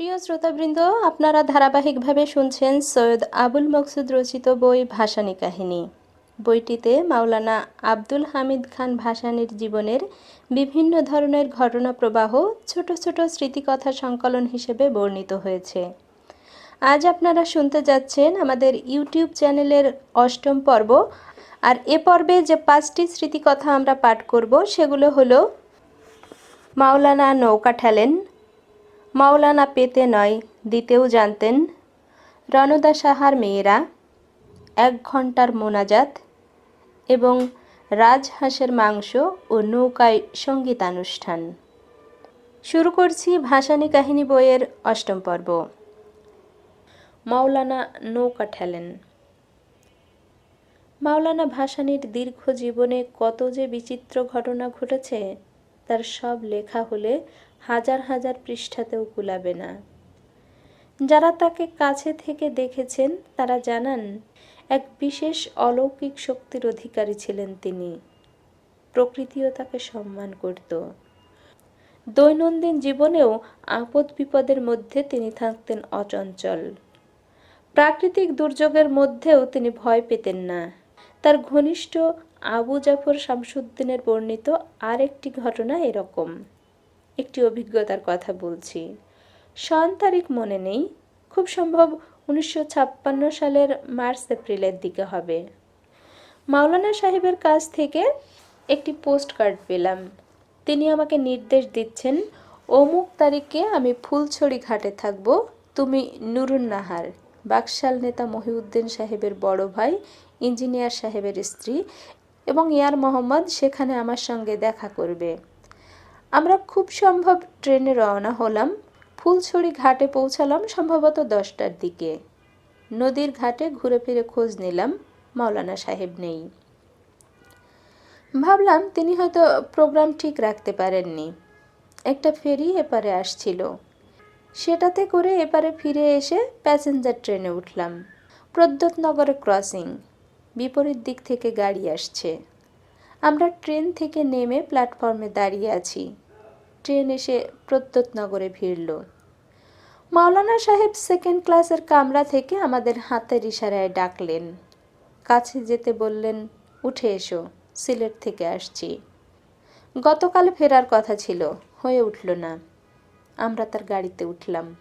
প্রিয় শ্রোতাবৃন্দ, আপনারা ধারাবাহিকভাবে শুনছেন সৈয়দ আবুল মকসুদ রচিত বই ভাসানী কাহিনী। বইটিতে মাওলানা আব্দুল হামিদ খান ভাসানীর জীবনের বিভিন্ন ধরনের ঘটনা প্রবাহ, ছোট ছোট স্মৃতিকথা সংকলন হিসেবে বর্ণিত হয়েছে। আজ আপনারা শুনতে যাচ্ছেন আমাদের ইউটিউব চ্যানেলের অষ্টম পর্ব, আর এ পর্বে যে পাঁচটি স্মৃতিকথা আমরা পাঠ করব, সেগুলো হলো মাওলানা নৌকা ঠেলেন মাওলানা পেতে নয়, দিতেও জানতেন। রণদা সাহার মেয়েরা এক ঘণ্টার মোনাজাত এবং রাজহাঁসের মাংস ও নৌকায় সঙ্গীতানুষ্ঠান। শুরু করছি ভাসানী কাহিনী বইয়ের অষ্টম পর্ব। মাওলানা নৌকা ঠেলেন। মাওলানা ভাসানীর দীর্ঘ জীবনে কত যে বিচিত্র ঘটনা ঘটেছে, তার সব লেখা হলে হাজার হাজার পৃষ্ঠাতেও কুলাবে না। যারা তাকে কাছে থেকে দেখেছেন, তারা জানান, এক বিশেষ অলৌকিক শক্তির অধিকারী ছিলেন তিনি। প্রকৃতিও তাকে সম্মান করত। দৈনন্দিন জীবনেও আপদ বিপদের মধ্যে তিনি থাকতেন অচঞ্চল। প্রাকৃতিক দুর্যোগের মধ্যেও তিনি ভয় পেতেন না। তার ঘনিষ্ঠ আবু জাফর শামসুদ্দিনের বর্ণিত আরেকটি ঘটনা এরকম। একটি অভিজ্ঞতার কথা বলছি। সন তারিখ মনে নেই। খুব সম্ভব উনিশশো ছাপ্পান্ন সালের মার্চ এপ্রিলের দিকে হবে। মাওলানা সাহেবের কাছ থেকে একটি পোস্ট কার্ড পেলাম। তিনি আমাকে নির্দেশ দিচ্ছেন, অমুক তারিখে আমি ফুলছড়ি ঘাটে থাকব। তুমি নুরুন নাহার, বাকশাল নেতা মহিউদ্দিন সাহেবের বড় ভাই, ইঞ্জিনিয়ার সাহেবের স্ত্রী এবং ইয়ার মোহাম্মদ সেখানে আমার সঙ্গে দেখা করবে। আমরা খুব সম্ভব ট্রেনে রওনা হলাম, ফুলছড়ি ঘাটে পৌঁছালাম সম্ভবত দশটার দিকে। নদীর ঘাটে ঘুরে ফিরে খোঁজ নিলাম, মাওলানা সাহেব নেই। ভাবলাম তিনি হয়তো প্রোগ্রাম ঠিক রাখতে পারেননি। একটা ফেরি এপারে আসছিল। সেটাতে করে এপারে ফিরে এসে প্যাসেঞ্জার ট্রেনে উঠলাম। প্রদ্যোতনগরে ক্রসিং, বিপরীত দিক থেকে গাড়ি আসছে। আমরা ট্রেন থেকে নেমে প্ল্যাটফর্মে দাঁড়িয়ে আছি। ট্রেন এসে প্রদ্যোতনগরে ভিড়ল। মাওলানা সাহেব সেকেন্ড ক্লাসের কামরা থেকে আমাদের হাতের ইশারায় ডাকলেন। কাছে যেতে বললেন, উঠে এসো, সিলেট থেকে আসছি। গতকাল ফেরার কথা ছিল, হয়ে উঠল না। আমরা তার গাড়িতে উঠলাম।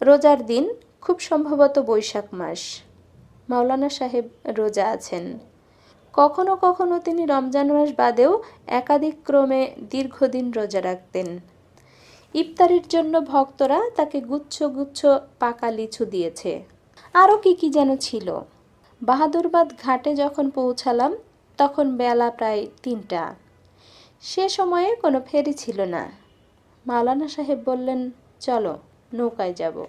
রোজার দিন, খুব সম্ভবত বৈশাখ মাস। মাওলানা সাহেব রোজা আছেন। কখনো কখনো তিনি রমজান মাস বাদেও একাধিক ক্রমে দীর্ঘদিন রোজা রাখতেন। ইফতারির জন্য ভক্তরা তাকে গুচ্ছ গুচ্ছ পাকা লিচু দিয়েছে। আরও কি কি যেন ছিল। বাহাদুরবাদ ঘাটে যখন পৌঁছালাম, তখন বেলা প্রায় তিনটা। সে সময়ে কোনো ফেরি ছিল না। মাওলানা সাহেব বললেন, চলো, নৌকায় যাব।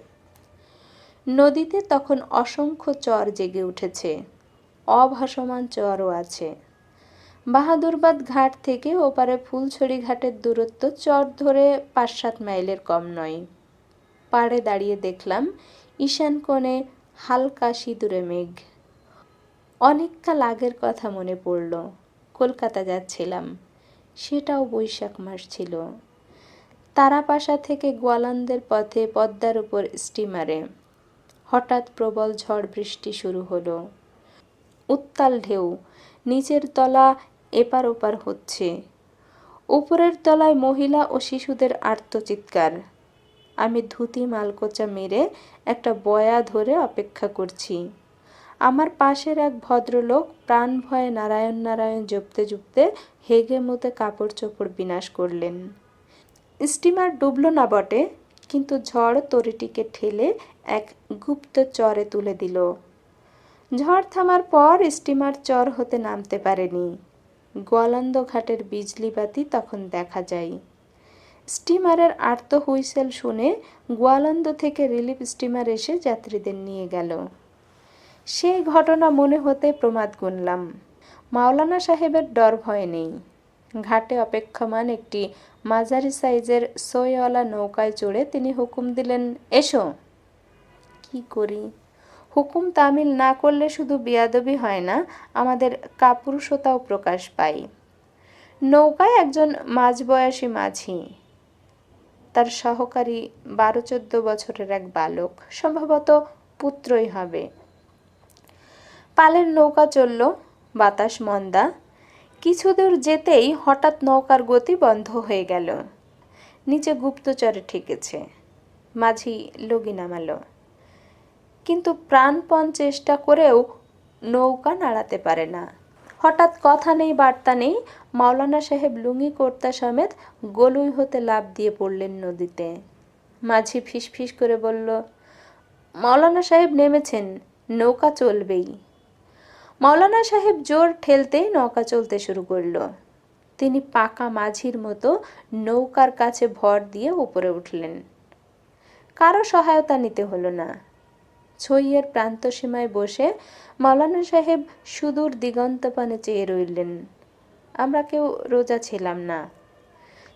নদীতে তখন অসংখ্য চর জেগে উঠেছে। অভাসমান চরও আছে। বাহাদুরবাদ ঘাট থেকে ওপারে ফুলছড়ি ঘাটের দূরত্ব চর ধরে পাঁচ সাত মাইলের কম নয়। পাড়ে দাঁড়িয়ে দেখলাম ঈশান কোণে হালকা সিঁদুরে মেঘ। অনেককাল আগের কথা মনে পড়ল। কলকাতা যাচ্ছিলাম। সেটাও বৈশাখ মাস ছিল। তারাপাশা থেকে গোয়ালন্দের পথে পদ্মার উপর স্টিমারে। হঠাৎ প্রবল ঝড় বৃষ্টি শুরু হলো। উত্তাল ঢেউ, নিচের তলা এপার ওপার হচ্ছে। উপরের তলায় মহিলা ও শিশুদের আর্তচিৎকার। আমি ধুতি মালকোচা মেরে একটা বয়া ধরে অপেক্ষা করছি। আমার পাশের এক ভদ্রলোক প্রাণ ভয়ে নারায়ণ নারায়ণ জপতে জপতে হেগে মতে কাপড় চোপড় বিনাশ করলেন। স্টিমার ডুবল না বটে, কিন্তু ঝড় তরিটিকে ঠেলে এক গুপ্ত চরে তুলে দিল। ঝড় থামার পর স্টিমার চর হতে নামতে পারেনি। গোয়ালন্দ ঘাটের বিজলি বাতি তখন দেখা যায়। স্টিমারের আর্ত হুইসেল শুনে গোয়ালন্দ থেকে রিলিফ স্টিমার এসে যাত্রীদের নিয়ে গেল। সেই ঘটনা মনে হতে প্রমাদ গুনলাম। মাওলানা সাহেবের ডর ভয় নেই। ঘাটে অপেক্ষমান একটি মাঝারি সাইজের সইওয়ালা নৌকায় চড়ে তিনি হুকুম দিলেন, এসো। কি করি? হুকুম তামিল না করলে শুধু বিয়াদবি হয় না, আমাদের কাপুরুষতাও প্রকাশ পায়। নৌকায় একজন মাঝবয়সী মাঝি, তার সহকারী বারো চোদ্দ বছরের এক বালক, সম্ভবত পুত্রই হবে। পালের নৌকা চলল, বাতাস মন্দা। কিছু দূর যেতেই হঠাৎ নৌকার গতি বন্ধ হয়ে গেল। নিচে গুপ্তচরে ঠেকেছে। মাঝি লগি নামালো। কিন্তু প্রাণপণ চেষ্টা করেও নৌকা নাড়াতে পারে না। হঠাৎ কথা নেই, বার্তা নেই, মাওলানা সাহেব লুঙ্গি কর্তা সমেত গলুই হতে লাভ দিয়ে পড়লেন নদীতে। মাঝি ফিসফিস করে বলল, মাওলানা সাহেব নেমেছেন, নৌকা চলবেই। মাওলানা সাহেব জোর ঠেলতেই নৌকা চলতে শুরু করল। তিনি পাকা মাঝির মতো নৌকার কাছে ভর দিয়ে উপরে উঠলেন। কারও সহায়তা নিতে হলো না। ছইয়ের প্রান্তসীমায় বসে মাওলানা সাহেব সুদূর দিগন্তপানে চেয়ে রইলেন। আমরা কেউ রোজা ছিলাম না।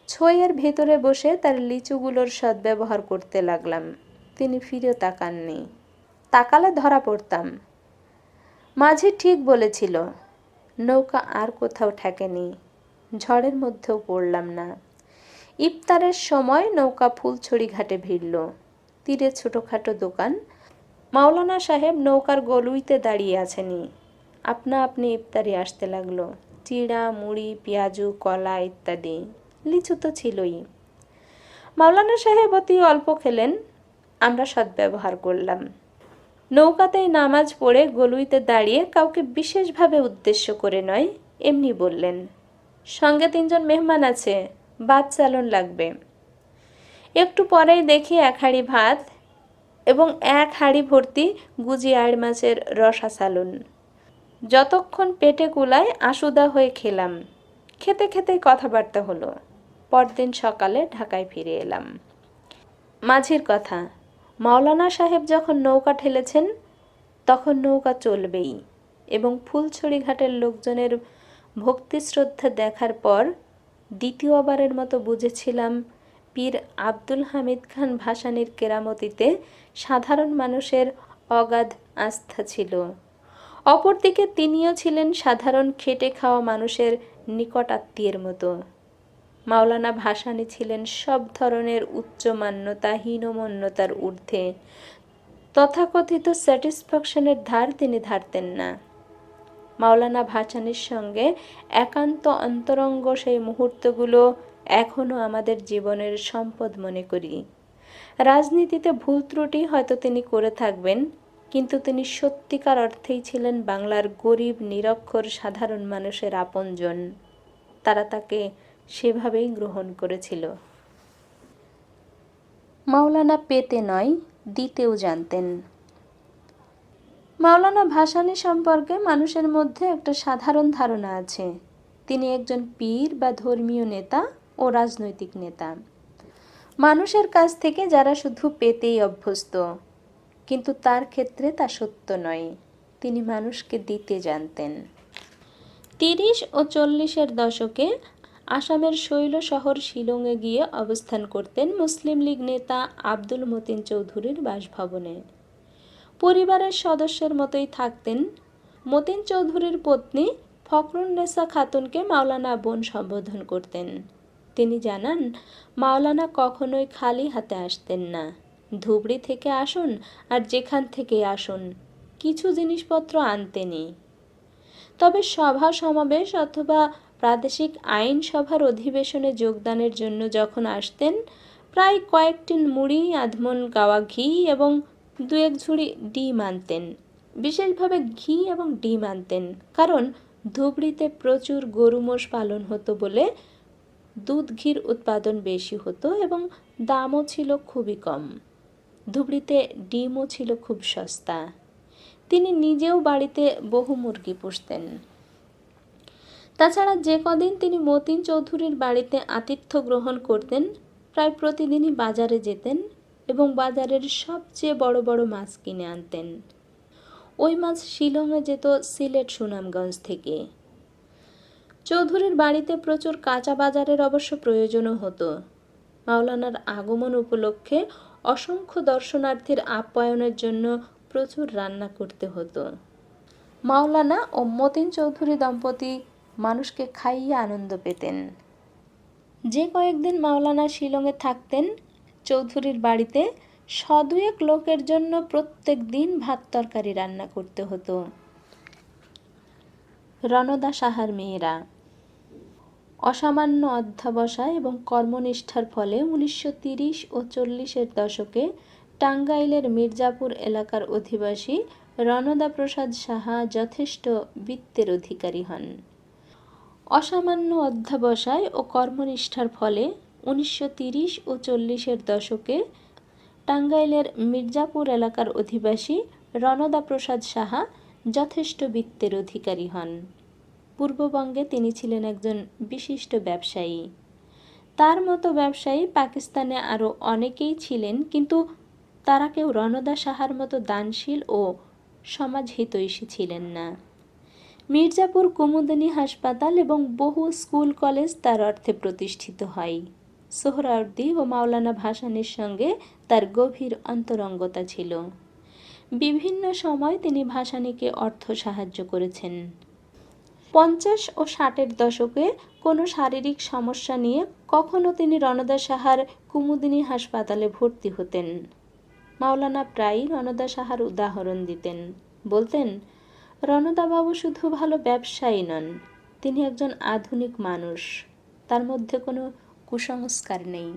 ছইয়ের ভেতরে বসে তার লিচুগুলোর সদ্ব্যবহার করতে লাগলাম। তিনি ফিরে তাকাননি। তাকালে ধরা পড়তাম। মাঝে ঠিক বলেছিল, নৌকা আর কোথাও ঠেকেনি, ঝড়ের মধ্যেও পড়লাম না। ইফতারের সময় নৌকা ফুলছড়ি ঘাটে ভিড়ল। তীরে ছোটোখাটো দোকান মাওলানা সাহেব নৌকার গলুইতে দাঁড়িয়ে আছেনি আপনা আপনি ইফতারি আসতে লাগল। চিড়া, মুড়ি, পেঁয়াজু, কলা ইত্যাদি। লিচু তো ছিলই। মাওলানা সাহেব অতি অল্প খেলেন, আমরা সদ্ব্যবহার করলাম। নৌকাতেই নামাজ পড়ে গলুইতে দাঁড়িয়ে কাউকে বিশেষভাবে উদ্দেশ্য করে নয়, এমনি বললেন, সঙ্গে তিনজন মেহমান আছে, ভাত চালন লাগবে। একটু পরেই দেখি এক হাঁড়ি ভাত এবং এক হাঁড়ি ভর্তি গুজি আড় মাছের রসা সালুন। যতক্ষণ পেটে কুলায় আশুদা হয়ে খেলাম। খেতে খেতেই কথাবার্তা হলো। পরদিন সকালে ঢাকায় ফিরে এলাম। মাঝির কথা, মাওলানা সাহেব যখন নৌকা ঠেলেছেন, তখন নৌকা চলবেই এবং ফুলছড়ি ঘাটের লোকজনের ভক্তি শ্রদ্ধা দেখার পর দ্বিতীয়বারের মতো বুঝেছিলাম পীর আব্দুল হামিদ খান ভাসানির কেরামতিতে সাধারণ মানুষের অগাধ আস্থা ছিল। অপরদিকে তিনিও ছিলেন সাধারণ খেটে খাওয়া মানুষের নিকট আত্মীয়ের মতো। মাওলানা ভাসানী ছিলেন সব ধরনের উচ্চ মান্যতা হীনমন্যতার ঊর্ধ্বে। তথাকথিত স্যাটিসফ্যাকশনের ধার তিনি ধারতেন না। মাওলানা ভাসানির সঙ্গে একান্ত অন্তরঙ্গ সেই মুহূর্তগুলো এখনও আমাদের জীবনের সম্পদ মনে করি। রাজনীতিতে ভুল ত্রুটি হয়তো তিনি করে থাকবেন, কিন্তু তিনি সত্যিকার অর্থেই ছিলেন বাংলার গরিব, নিরক্ষর, সাধারণ মানুষের আপনজন। তারা তাকে সেভাবেই গ্রহণ করেছিল। মাওলানা পেতে নয়, দিতেও জানতেন। মাওলানা ভাসানী সম্পর্কে মানুষের মধ্যে একটা সাধারণ ধারণা আছে। তিনি একজন পীর বা ধর্মীয় নেতা ও রাজনৈতিক নেতা। মানুষের কাছ থেকে যারা শুধু পেতেই অভ্যস্ত, কিন্তু তার ক্ষেত্রে তা সত্য নয়। তিনি মানুষকে দিতে জানতেন। তিরিশ ও চল্লিশের দশকে আসামের শৈল শহর শিলংয়ে গিয়ে অবস্থান করতেন মুসলিম লীগ নেতা আব্দুল মতিন চৌধুরীর বাসভবনে। পরিবারের সদস্যের মতোই থাকতেন মতিন চৌধুরীর পত্নী ফখরুন্নেসা খাতুনকে মাওলানা বোন সম্বোধন করতেন। তিনি জানান, মাওলানা কখনোই খালি হাতে আসতেন না। ধুবড়ি থেকে আসুন আর যেখান থেকে আসুন, কিছু জিনিসপত্র আনতেনি তবে সভা সমাবেশ অথবা প্রাদেশিক আইন সভার অধিবেশনে যোগদানের জন্য যখন আসতেন, প্রায় কয়েকটি মুড়ি, আধমন গাওয়া ঘি এবং দু এক ঝুড়ি ডিম আনতেন। বিশেষভাবে ঘি এবং ডিম আনতেন। কারণ ধুবড়িতে প্রচুর গরু মোষ পালন হতো বলে দুধ ঘির উৎপাদন বেশি হতো এবং দামও ছিল খুবই কম। ধুবড়িতে ডিমও ছিল খুব সস্তা। তিনি নিজেও বাড়িতে বহু মুরগি পুষতেন। তাছাড়া যে কদিন তিনি মতিন চৌধুরীর বাড়িতে আতিথ্য গ্রহণ করতেন, প্রায় প্রতিদিনই বাজারে যেতেন এবং বাজারের সবচেয়ে বড় বড় মাছ কিনে আনতেন। ওই মাছ শিলংয়ে যেত সিলেট সুনামগঞ্জ থেকে। চৌধুরীর বাড়িতে প্রচুর কাঁচা বাজারের অবশ্য প্রয়োজনও হতো। মাওলানার আগমন উপলক্ষে অসংখ্য দর্শনার্থীর আপ্যায়নের জন্য প্রচুর রান্না করতে হতো। মাওলানা ও মতিন চৌধুরী দম্পতি মানুষকে খাইয়ে আনন্দ পেতেন। যে কয়েকদিন মাওলানা শিলংয়ে থাকতেন, চৌধুরীর বাড়িতে সদুয়েক লোকের জন্য প্রত্যেক দিন ভাত তরকারি রান্না করতে হতো। রণদা সাহার মেয়েরা। অসামান্য অধ্যাবসায় এবং কর্মনিষ্ঠার ফলে উনিশশো তিরিশ ও চল্লিশের দশকে টাঙ্গাইলের মির্জাপুর এলাকার অধিবাসী রণদা প্রসাদ সাহা যথেষ্ট বৃত্তের অধিকারী হন। অসামান্য অধ্যাবসায় ও কর্মনিষ্ঠার ফলে উনিশশো তিরিশ ও চল্লিশের দশকে টাঙ্গাইলের মির্জাপুর এলাকার অধিবাসী রণদা প্রসাদ সাহা যথেষ্ট বৃত্তের অধিকারী হন। পূর্ববঙ্গে তিনি ছিলেন একজন বিশিষ্ট ব্যবসায়ী। তার মতো ব্যবসায়ী পাকিস্তানে আরও অনেকেই ছিলেন, কিন্তু তারা কেউ রণদা সাহার মতো দানশীল ও সমাজহিতৈষী ছিলেন না। মির্জাপুর কুমুদিনী হাসপাতাল এবং বহু স্কুল কলেজ তার অর্থে প্রতিষ্ঠিত হয়। সোহরাওয়ার্দী ও মাওলানা ভাসানের সঙ্গে তার গভীর অন্তরঙ্গতা ছিল। বিভিন্ন সময় তিনি ভাসানীকে অর্থ সাহায্য করেছেন। পঞ্চাশ ও ষাটের দশকে কোনো শারীরিক সমস্যা নিয়ে কখনো তিনি রণদা সাহার কুমুদিনী হাসপাতালে ভর্তি হতেন। মাওলানা প্রায়ই রণদা সাহার উদাহরণ দিতেন। বলতেন, রণদাবাবু শুধু ভালো ব্যবসায়ী নন, তিনি একজন আধুনিক মানুষ, তার মধ্যে কোনো কুসংস্কার নেই।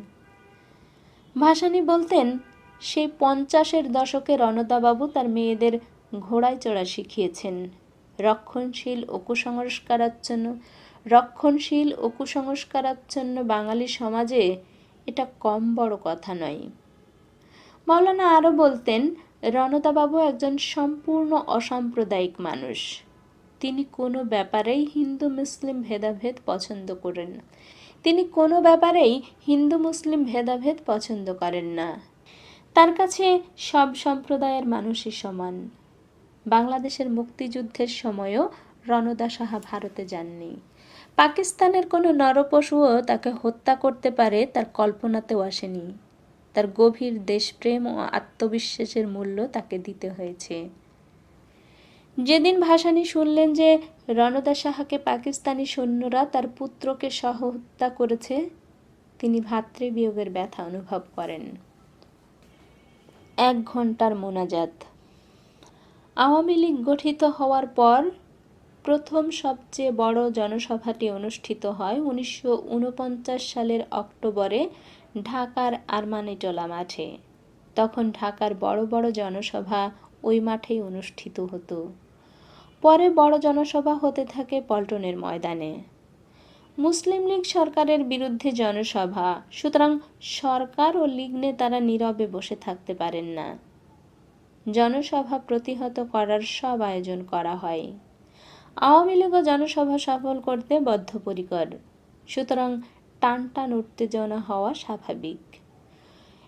ভাসানী বলতেন সেই পঞ্চাশের দশকে রণদাবাবু তার মেয়েদের ঘোড়ায় চড়া শিখিয়েছেন। রক্ষণশীল ও কুসংস্কারাচ্ছন্ন, রক্ষণশীল ও কুসংস্কারাচ্ছন্ন বাঙালি সমাজে এটা কম বড় কথা নয়। মাওলানা আরও বলতেন রণদাবাবু একজন সম্পূর্ণ অসাম্প্রদায়িক মানুষ। তিনি কোনো ব্যাপারেই হিন্দু মুসলিম ভেদাভেদ পছন্দ করেন তিনি কোনো ব্যাপারেই হিন্দু মুসলিম ভেদাভেদ পছন্দ করেন না। তার কাছে সব সম্প্রদায়ের মানুষই সমান। বাংলাদেশের মুক্তিযুদ্ধের সময়ও রণদা সাহা ভারতে যাননি। পাকিস্তানের কোনো নরপশুও তাকে হত্যা করতে পারে তার কল্পনাতেও আসেনি। তার গভীর দেশপ্রেম ও আত্মবিশ্বাসের মূল্য তাকে দিতে হয়েছে। যেদিন ভাসানী শুনলেন যে রণদা সাহাকে পাকিস্তানি সৈন্যরা তার পুত্রকে সহ হত্যা করেছে, তিনি ভাতৃবিয়োগের ব্যথা অনুভব করেন। এক ঘণ্টার মোনাজাত। আওয়ামী লীগ গঠিত হওয়ার পর প্রথম সবচেয়ে বড় জনসভাটি অনুষ্ঠিত হয় উনিশশো ঊনপঞ্চাশ সালের অক্টোবরে ঢাকার আরমানিটোলা মাঠে। তখন ঢাকার বড় বড় জনসভা ওই মাঠেই অনুষ্ঠিত হতো। পরে বড় জনসভা হতে থাকে পল্টনের ময়দানে। মুসলিম লীগ সরকারের বিরুদ্ধে জনসভা। সুতরাং সরকার ও লীগ নেতারা নীরবে বসে থাকতে পারেন না। জনসভা প্রতিহত করার সব আয়োজন করা হয়। আওয়ামী লীগও জনসভা সফল করতে বদ্ধপরিকর। সুতরাং টান টান উত্তেজনা হওয়া স্বাভাবিক।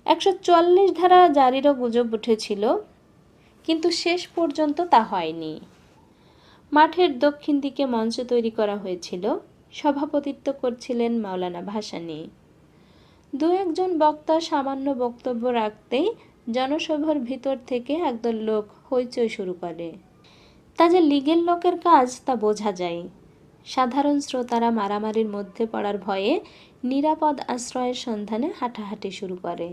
একশো চুয়াল্লিশ ধারা জারিরও গুজব উঠেছিল, কিন্তু শেষ পর্যন্ত তা হয়নি। মাঠের দক্ষিণ দিকে মঞ্চ তৈরি করা হয়েছিল। সভাপতিত্ব করছিলেন মাওলানা ভাসানী। দু একজন বক্তা সামান্য বক্তব্য রাখতেই জনসভার ভিতর থেকে একদল লোক হইচই শুরু করে। তা যে লীগের লোকের কাজ তা বোঝা যায়। সাধারণ শ্রোতারা মারামারির মধ্যে পড়ার ভয়ে নিরাপদ আশ্রয়ের সন্ধানে হাঁটাহাঁটি শুরু করে।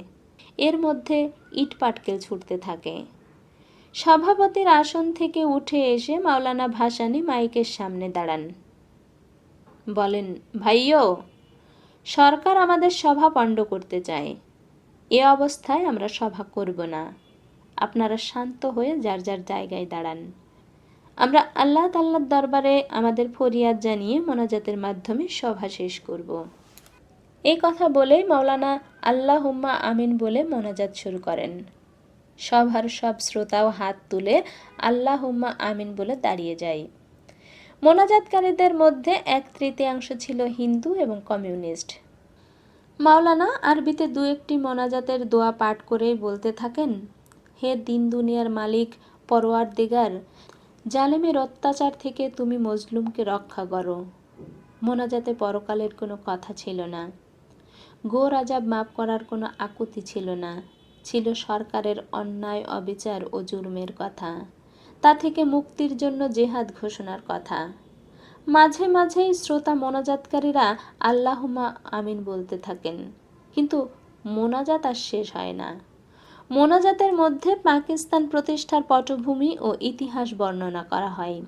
এর মধ্যে ইট পাটকেল ছুটতে থাকে। সভাপতির আসন থেকে উঠে এসে মাওলানা ভাসানি মাইকের সামনে দাঁড়ান। বলেন ভাইও সরকার আমাদের সভা পণ্ড করতে চায়। এ অবস্থায় আমরা সভা করব না। আপনারা শান্ত হয়ে যার যার জায়গায় দাঁড়ান। আমরা আল্লাহ তাল্লার দরবারে আমাদের ফরিয়াদ জানিয়ে মোনাজাতের মাধ্যমে সভা শেষ করব। এই কথা বলেই মাওলানা আল্লাহ হুম্মা আমিন বলে মোনাজাত শুরু করেন। সভার সব শ্রোতাও হাত তুলে আল্লাহ হুম্মা আমিন বলে দাঁড়িয়ে যায়। মোনাজাতকারীদের মধ্যে এক তৃতীয়াংশ ছিল হিন্দু এবং কমিউনিস্ট। মাওলানা আরবিতে দু একটি মোনাজাতের দোয়া পাঠ করেই বলতে থাকেন, হে দিন দুনিয়ার মালিক পরোয়ার দিগার জালেমের অত্যাচার থেকে তুমি মজলুমকে রক্ষা করো। মোনাজাতে পরকালের কোনো কথা ছিল না। গো রাজাব মাফ করার কোনো আকুতি ছিল না। ছিল সরকারের অন্যায়, অবিচার ও জুলুমের কথা। তা থেকে মুক্তির জন্য জেহাদ ঘোষণার কথা। মাঝে মাঝেই শ্রোতা মোনাজাতকারীরা আল্লাহুমা আমিন বলতে থাকেন। কিন্তু মোনাজাত আর শেষ হয় না। মোনাজাতের মধ্যে পাকিস্তান প্রতিষ্ঠার পটভূমি ও ইতিহাস বর্ণনা করা হয়।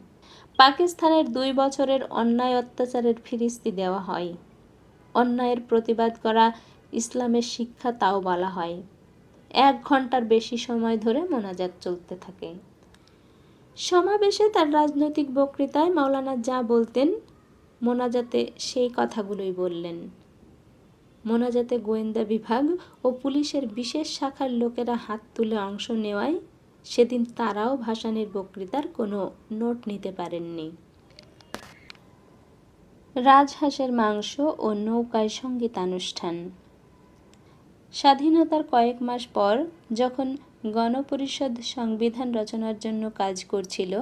পাকিস্তানের দুই বছরের অন্যায় অত্যাচারের ফিরিস্তি দেওয়া হয়। অন্যায়ের প্রতিবাদ করা ইসলামের শিক্ষা তাও বলা হয়। এক ঘণ্টার বেশি সময় ধরে মোনাজাত চলতে থাকে। সমাবেশে তার রাজনৈতিক বক্তৃতায় মাওলানা যা বলতেন, মোনাজাতে সেই কথাগুলোই বললেন। মোনাজাতে গোয়েন্দা বিভাগ ও পুলিশের বিশেষ শাখার লোকেরা হাত তুলে অংশ নেওয়ায় সেদিন তারাও ভাসানির বক্তৃতার কোনো নোট নিতে পারেননি। রাজহাঁসের মাংস ও নৌকায় সঙ্গীতানুষ্ঠান। স্বাধীনতার কয়েক মাস পর যখন গণপরিষদ সংবিধান রচনার জন্য কাজ করছিল।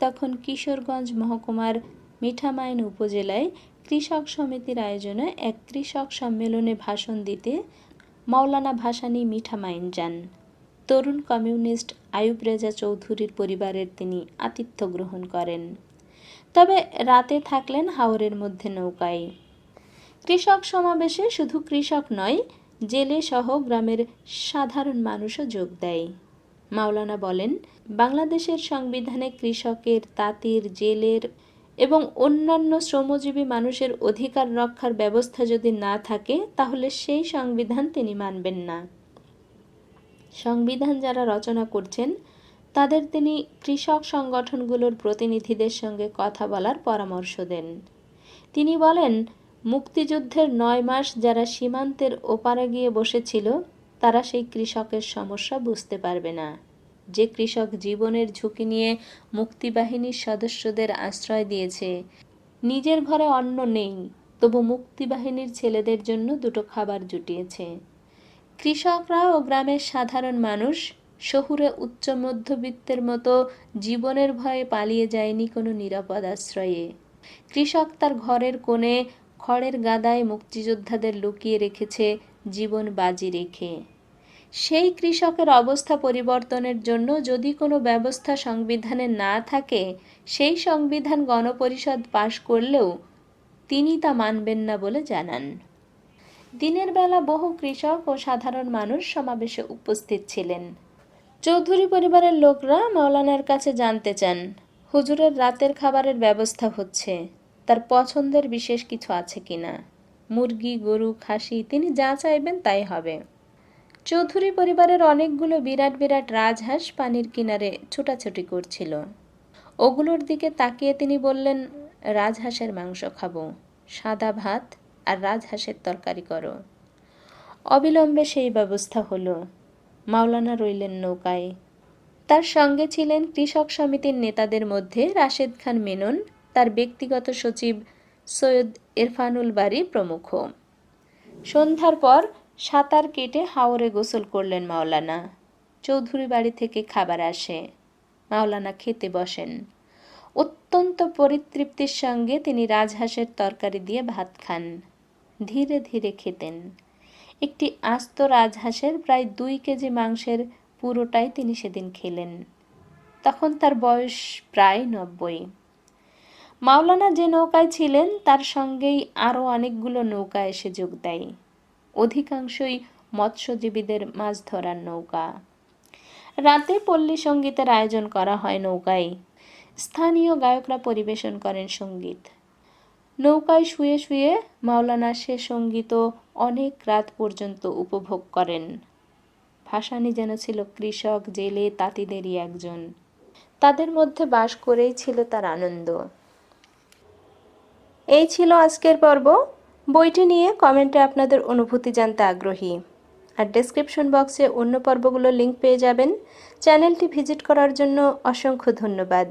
তখন কিশোরগঞ্জ মহকুমার মিঠামাইন উপজেলায় কৃষক সমিতির আয়োজনে এক কৃষক সম্মেলনে ভাষণ দিতে মাওলানা ভাসানী মিঠামাইন যান। তরুণ কমিউনিস্ট আয়ুব রেজা চৌধুরীর পরিবারের তিনি আতিথ্য গ্রহণ করেন। তবে রাতে থাকলেন হাওরের মধ্যে নৌকায়। কৃষক সমাবেশে শুধু কৃষক নয় জেলে সহ গ্রামের সাধারণ মানুষও যোগ দেয়। মাওলানা বলেন, বাংলাদেশের সংবিধানে কৃষকের, তাঁতির, জেলের এবং অন্যান্য শ্রমজীবী মানুষের অধিকার রক্ষার ব্যবস্থা যদি না থাকে, তাহলে সেই সংবিধান তিনি মানবেন না। সংবিধান যারা রচনা করছেন, তাদের তিনি কৃষক সংগঠনগুলোর প্রতিনিধিদের সঙ্গে কথা বলার পরামর্শ দেন। তিনি বলেন মুক্তিযুদ্ধের নয় মাস যারা সীমান্তের ওপারে গিয়ে বসেছিল, তারা সেই কৃষকের সমস্যা বুঝতে পারবে না। যে কৃষক জীবনের ঝুঁকি নিয়ে মুক্তিবাহিনীর সদস্যদের আশ্রয় দিয়েছে, নিজের ঘরে অন্ন নেই, তবু মুক্তিবাহিনীর ছেলেদের জন্য দুটো খাবার জুটিয়েছে। কৃষকরা ও গ্রামের সাধারণ মানুষ শহুরে উচ্চ মধ্যবিত্তের মতো জীবনের ভয়ে পালিয়ে যায়নি কোনো নিরাপদ আশ্রয়ে। কৃষক তার ঘরের কোণে খড়ের গাদায় মুক্তিযোদ্ধাদের লুকিয়ে রেখেছে জীবন বাজি রেখে। সেই কৃষকের অবস্থা পরিবর্তনের জন্য যদি কোনো ব্যবস্থা সংবিধানে না থাকে, সেই সংবিধান গণপরিষদ পাশ করলেও তিনি তা মানবেন না বলে জানান। দিনের বেলা বহু কৃষক ও সাধারণ মানুষ সমাবেশে উপস্থিত ছিলেন। চৌধুরী পরিবারের লোকরা মাওলানার কাছে জানতে চান, হুজুরের রাতের খাবারের ব্যবস্থা হচ্ছে। তার পছন্দের বিশেষ কিছু আছে কিনা? মুরগি, গরু, খাসি, তিনি যা চাইবেন তাই হবে। চৌধুরী পরিবারের অনেকগুলো বিরাট বিরাট রাজহাঁস পানির কিনারে ছুটাছুটি করছিল। ওগুলোর দিকে তাকিয়ে তিনি বললেন, রাজহাঁসের মাংস খাব। সাদা ভাত আর রাজহাঁসের তরকারি করো। অবিলম্বে সেই ব্যবস্থা হলো। মাওলানা রইলেন নৌকায়। তার সঙ্গে ছিলেন কৃষক সমিতির নেতাদের মধ্যে রাশেদ খান মেনন তার ব্যক্তিগত সচিব সৈয়দ ইরফানুল বাড়ি প্রমুখ। সন্ধ্যার পর সাঁতার কেটে হাওরে গোসল করলেন মাওলানা। চৌধুরী বাড়ি থেকে খাবার আসে। মাওলানা খেতে বসেন। অত্যন্ত পরিতৃপ্তির সঙ্গে তিনি রাজহাঁসের তরকারি দিয়ে ভাত খান। ধীরে ধীরে খেতেন। একটি আস্ত রাজহাঁসের প্রায় দুই কেজি মাংসের পুরোটাই তিনি সেদিন খেলেন। তখন তার বয়স প্রায় নব্বই। মাওলানা যে নৌকায় ছিলেন, তার সঙ্গেই আরও অনেকগুলো নৌকা এসে যোগ দেয়। অধিকাংশই মৎস্যজীবীদের মাছ ধরার নৌকা। রাতে পল্লী সঙ্গীতের আয়োজন করা হয় নৌকায়। স্থানীয় গায়করা পরিবেশন করেন সংগীত। নৌকায় শুয়ে শুয়ে মাওলানা সে সংগীত অনেক রাত পর্যন্ত উপভোগ করেন। ভাসানি যেন ছিল কৃষক, জেলে তাঁতিদেরই একজন। তাদের মধ্যে বাস করেই ছিল তার আনন্দ। এই ছিল আজকের পর্ব। বইটি নিয়ে কমেন্টে আপনাদের অনুভূতি জানতে আগ্রহী। আর ডেসক্রিপশন বক্সে অন্য পর্বগুলো লিঙ্ক পেয়ে যাবেন। চ্যানেলটি ভিজিট করার জন্য অসংখ্য ধন্যবাদ।